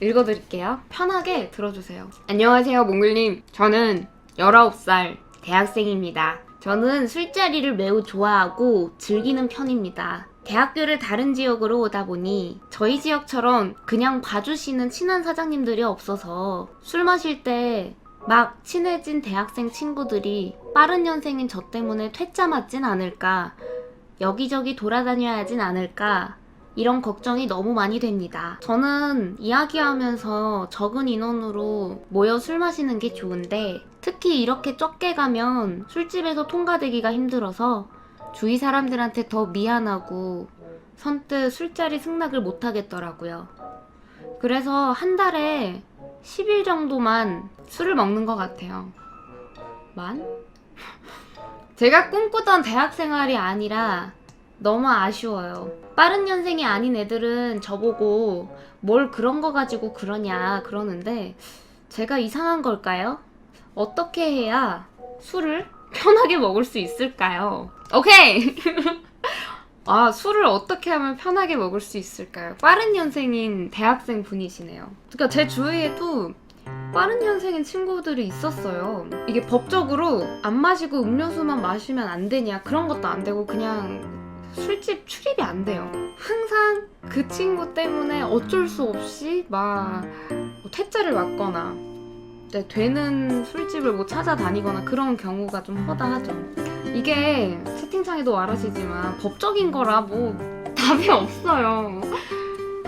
읽어드릴게요. 편하게 들어주세요. 안녕하세요, 몽글님. 저는 19살 대학생입니다. 저는 술자리를 매우 좋아하고 즐기는 편입니다. 대학교를 다른 지역으로 오다 보니 저희 지역처럼 그냥 봐주시는 친한 사장님들이 없어서 술 마실 때 막 친해진 대학생 친구들이 빠른 년생인 저 때문에 퇴짜 맞진 않을까 여기저기 돌아다녀야 하진 않을까 이런 걱정이 너무 많이 됩니다. 저는 이야기하면서 적은 인원으로 모여 술 마시는 게 좋은데 특히 이렇게 적게 가면 술집에서 통과되기가 힘들어서 주위 사람들한테 더 미안하고 선뜻 술자리 승낙을 못 하겠더라고요. 그래서 한 달에 10일 정도만 술을 먹는 것 같아요. 만? 제가 꿈꾸던 대학 생활이 아니라 너무 아쉬워요. 빠른 년생이 아닌 애들은 저보고 뭘 그런 거 가지고 그러냐 그러는데 제가 이상한 걸까요? 어떻게 해야 술을 편하게 먹을 수 있을까요? 오케이! 아, 술을 어떻게 하면 편하게 먹을 수 있을까요? 빠른 년생인 대학생 분이시네요. 그러니까 제 주위에도 빠른 년생인 친구들이 있었어요. 이게 법적으로 안 마시고 음료수만 마시면 안 되냐 그런 것도 안 되고 그냥 술집 출입이 안 돼요. 항상 그 친구 때문에 어쩔 수 없이 막뭐 퇴짜를 맞거나 되는 술집을 뭐 찾아다니거나 그런 경우가 좀 허다하죠. 이게 채팅창에도 말하시지만 법적인 거라 뭐 답이 없어요.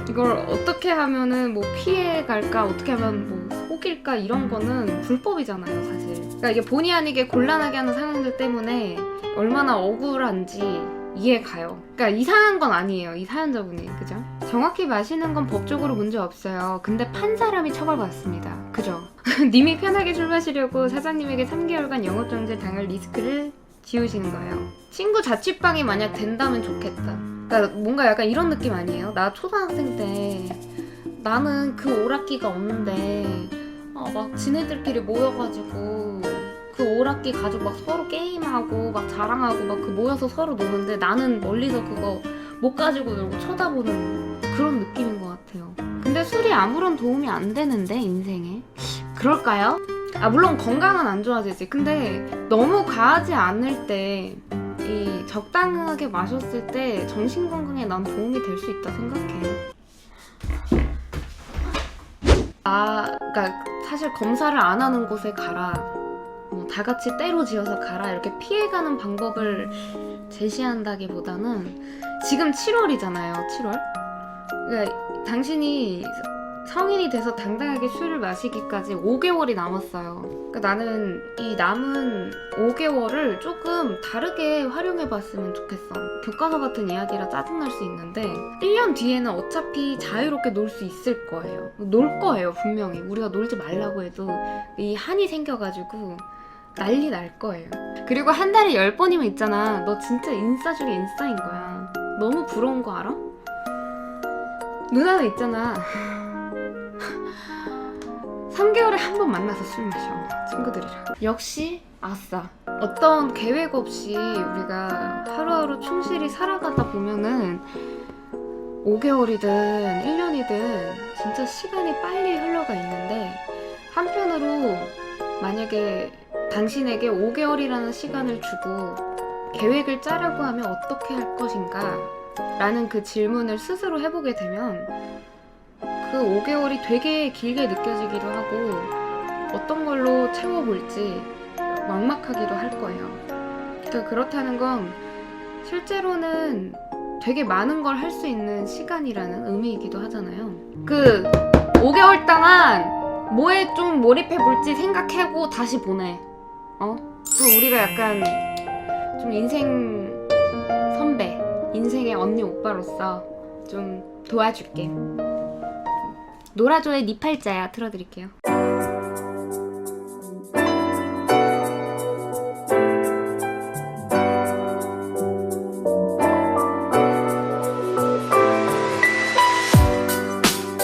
이걸 어떻게 하면은 뭐 피해 갈까 어떻게 하면 뭐 속일까 이런 거는 불법이잖아요 사실 그러니까 이게 본의 아니게 곤란하게 하는 상황들 때문에 얼마나 억울한지 이해 가요 그러니까 이상한 건 아니에요 이 사연자분이 그죠? 정확히 마시는 건 법적으로 문제 없어요 근데 판 사람이 처벌받습니다 그죠? 님이 편하게 술 마시려고 사장님에게 3개월간 영업정지 당할 리스크를 지우시는 거예요 친구 자취방이 만약 된다면 좋겠다 그러니까 뭔가 약간 이런 느낌 아니에요? 나 초등학생 때 나는 그 오락기가 없는데 아, 막 지네들끼리 모여가지고 그 오락기 가지고 막 서로 게임하고 막 자랑하고 막 그 모여서 서로 노는데 나는 멀리서 그거 못 가지고 놀고 쳐다보는 그런 느낌인 것 같아요. 근데 술이 아무런 도움이 안 되는데 인생에 그럴까요? 아 물론 건강은 안 좋아지지. 근데 너무 과하지 않을 때 이 적당하게 마셨을 때 정신 건강에 난 도움이 될 수 있다 생각해. 아, 그러니까 사실 검사를 안 하는 곳에 가라. 뭐다 같이 때로 지어서 가라. 이렇게 피해가는 방법을 제시한다기보다는 지금 7월이잖아요. 7월. 그러니까 당신이 성인이 돼서 당당하게 술을 마시기까지 5개월이 남았어요. 그러니까 나는 이 남은 5개월을 조금 다르게 활용해 봤으면 좋겠어. 교과서 같은 이야기라 짜증날 수 있는데 1년 뒤에는 어차피 자유롭게 놀 수 있을 거예요. 놀 거예요, 분명히. 우리가 놀지 말라고 해도 이 한이 생겨가지고 난리 날 거예요. 그리고 한 달에 10번이면 있잖아. 너 진짜 인싸 중에 인싸인 거야. 너무 부러운 거 알아? 누나는 있잖아. 3개월에 한 번 만나서 술 마셔 친구들이랑 역시 아싸 어떤 계획 없이 우리가 하루하루 충실히 살아가다 보면은 5개월이든 1년이든 진짜 시간이 빨리 흘러가 있는데 한편으로 만약에 당신에게 5개월이라는 시간을 주고 계획을 짜려고 하면 어떻게 할 것인가 라는 그 질문을 스스로 해보게 되면 그 5개월이 되게 길게 느껴지기도 하고 어떤 걸로 채워볼지 막막하기도 할 거예요. 그러니까 그렇다는 건 실제로는 되게 많은 걸 할 수 있는 시간이라는 의미이기도 하잖아요. 그 5개월 동안 뭐에 좀 몰입해 볼지 생각하고 다시 보내. 어? 또 우리가 약간 좀 인생 선배, 인생의 언니 오빠로서 좀 도와줄게. 노라조의 니팔자야 틀어드릴게요.